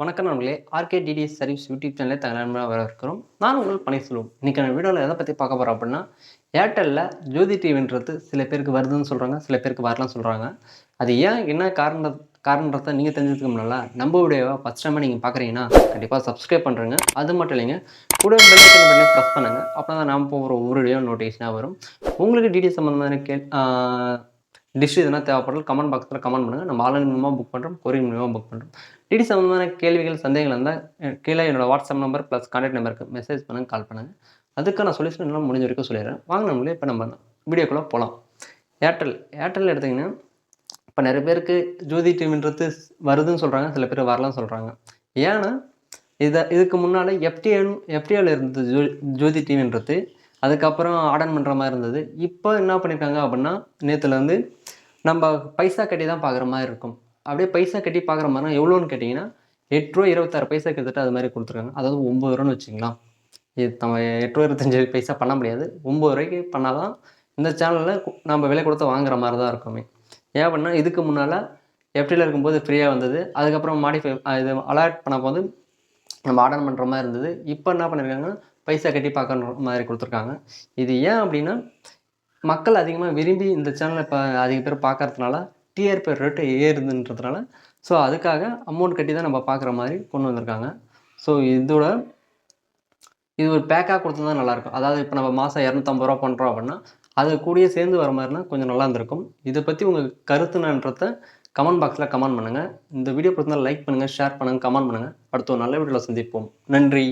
வணக்கம் நண்பர்களே. RK DTS service YouTube சேனலில் வர இருக்கிறோம் நான் உங்கள் சொல்லுவோம் இன்றைக்கி நான் வீடியோவில் எதை பற்றி பார்க்க போகிறோம் அப்படின்னா ஏர்டெல்லில் ஜோதி டிவின்றது சில பேருக்கு வருதுன்னு சொல்கிறாங்க சில பேருக்கு வரலன்னு சொல்கிறாங்க அது ஏன் என்ன காரண காரணத்தை நீங்கள் தெரிஞ்சுக்க முடியல நம்ம வீடியோவை ஃபஸ்ட் டைமாக நீங்கள் பார்க்குறீங்கன்னா கண்டிப்பாக சப்ஸ்கிரைப் பண்ணுறேங்க அது மட்டும் இல்லைங்க கூட பெல் ஐக்கன் பண்ணி ப்ரெஸ் பண்ணுங்கள் அப்போ தான் நாம் போகிற ஒவ்வொரு வீடியோ நோட்டிஃபிகேஷனாக வரும். உங்களுக்கு டிடிஎஸ் சம்மந்தமான கே டிஷ் எதுனா தேவைப்படல கமெண்ட் பாக்ஸில் கமெண்ட் பண்ணுங்கள் நம்ம ஆன்லைன் மூலமாக புக் பண்ணுறோம் கொரியர் மூலமாக புக் பண்ணுறோம் டிடி சம்மந்தமான கேள்விகள் சந்தேகங்கள் இருந்தால் கீழே என்னோடய வாட்ஸ்அப் நம்பர் ப்ளஸ் கான்டாக்ட் நம்பருக்கு மெசேஜ் பண்ணுங்கள் கால் பண்ணுங்கள் அதுக்கான சொல்யூஷன் எல்லாம் முடிஞ்ச வரைக்கும் சொல்லிடுறேன். வாங்க நம்மளே இப்போ நம்ம வீடியோக்குள்ளே போகலாம் ஏர்டெல் ஏர்டெல் எடுத்திங்கன்னா இப்போ நிறைய பேருக்கு ஜோதி டிவின்றது வருதுன்னு சொல்கிறாங்க சில பேர் வரலாம்னு சொல்கிறாங்க ஏன்னா இதை இதுக்கு முன்னால் எஃப்டிஎன் எஃப்டிஎல் இருந்தது ஜோ ஜோதி டிவின்றது அதுக்கப்புறம் ஆர்டர் பண்ணுற மாதிரி இருந்தது. இப்போ என்ன பண்ணியிருக்காங்க அப்படின்னா நேற்றுலேருந்து நம்ம பைசா கட்டி தான் பார்க்குற மாதிரி இருக்கும். அப்படியே பைசா கட்டி பார்க்குற மாதிரினா எவ்வளோன்னு கேட்டிங்கன்னா எட்டு ரூபா இருபத்தாறு பைசா கிட்டத்தட்ட அது மாதிரி கொடுத்துருக்காங்க. அதாவது ஒம்பது ரூபான்னு வச்சுக்கலாம் இது நம்ம எட்டு ரூபா இருபத்தஞ்சி பைசா பண்ண முடியாது. ஒம்பது ரூபாய்க்கு பண்ணால் தான் இந்த சேனலில் நம்ம விலை கொடுத்து வாங்குற மாதிரி தான் இருக்குமே. ஏன் அப்படின்னா இதுக்கு முன்னால் எஃப்டியில் இருக்கும்போது ஃப்ரீயாக வந்தது. அதுக்கப்புறம் மாடிஃபை இது அலர்ட் பண்ண போது நம்ம ஆர்டர் பண்ணுற மாதிரி இருந்தது. இப்போ என்ன பண்ணியிருக்காங்கன்னா பைசா கட்டி பார்க்குற மாதிரி கொடுத்துருக்காங்க. இது ஏன் அப்படின்னா மக்கள் அதிகமாக விரும்பி இந்த சேனலை இப்போ அதிக பேர் பார்க்கறதுனால டிஆர்பி ரேட்டு ஏறுதுன்றதுனால ஸோ அதுக்காக அமௌண்ட் கட்டி தான் நம்ம பார்க்குற மாதிரி கொண்டு வந்திருக்காங்க. ஸோ இதோட இது ஒரு பேக்காக கொடுத்தா நல்லாயிருக்கும் அதாவது இப்போ நம்ம மாதம் இரநூத்தம்பது ரூபா பண்ணுறோம் அப்படின்னா அது கூடயே சேர்ந்து வர மாதிரினா கொஞ்சம் நல்லா இருந்திருக்கும். இதை பற்றி உங்கள் கருத்துனன்றத கமெண்ட் பாக்ஸில் கமெண்ட் பண்ணுங்கள் இந்த வீடியோ பிடிச்சிருந்தா லைக் பண்ணுங்கள் ஷேர் பண்ணுங்கள் கமெண்ட் பண்ணுங்கள் அடுத்த ஒரு நல்ல வீடியோவில் சந்திப்போம். நன்றி.